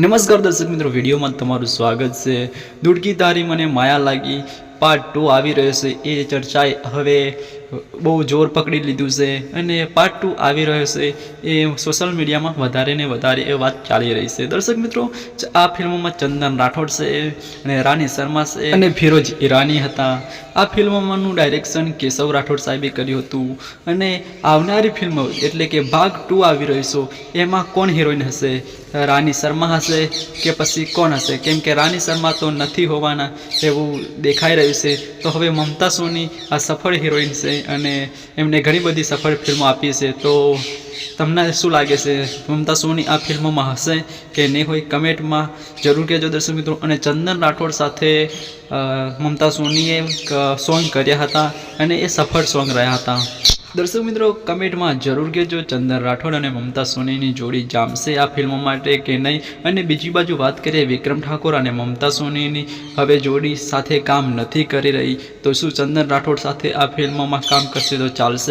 નમસ્કાર દર્શક મિત્રો વિડીયોમાં તમારું સ્વાગત છે. દુડકી તારી મને માયા લાગી. પાર્ટ ટુ આવી રહ્યો છે એ ચર્ચાએ હવે બહુ જોર પકડી લીધું છે અને પાર્ટ ટુ આવી રહ્યો છે એ સોશિયલ મીડિયામાં વધારે ને વધારે એ વાત ચાલી રહી છે. દર્શક મિત્રો, આ ફિલ્મોમાં ચંદન રાઠોડ છે અને રાની શર્મા છે અને ફિરોજ ઈરાની હતા. આ ફિલ્મમાંનું ડાયરેક્શન કેશવ રાઠોડ સાહેબે કર્યું હતું અને આવનારી ફિલ્મ એટલે કે ભાગ ટુ આવી રહ્યો છે, એમાં કોણ હિરોઈન હશે? રાની શર્મા હશે કે પછી કોણ હશે? કેમ કે રાની શર્મા તો નથી હોવાના એવું દેખાઈ રહ્યું છે. તો હવે મમતા સોની આ સફળ હિરોઈન છે અને એમને ઘણી બધી સફળ ફિલ્મો આપી છે. તો તમને શું લાગે છે? મમતા સોની આ ફિલ્મોમાં હશે કે નહીં હોય? કમેન્ટમાં જરૂર કહેજો દર્શક મિત્રો. અને ચંદન રાઠોડ સાથે મમતા સોનીએ સોંગ કર્યા હતા અને એ સફળ સોંગ રહ્યા હતા. દર્શક મિત્રો, કમેન્ટમાં જરૂર કહેજો. ચંદન રાઠોડ અને મમતા સોનીની જોડી જામશે આ ફિલ્મો માટે કે નહીં? અને બીજી બાજુ વાત કરીએ વિક્રમ ઠાકોર અને મમતા સોનીની. હવે જોડી સાથે કામ નથી કરી રહી. તો શું ચંદન રાઠોડ સાથે આ ફિલ્મોમાં કામ કરશે તો ચાલશે?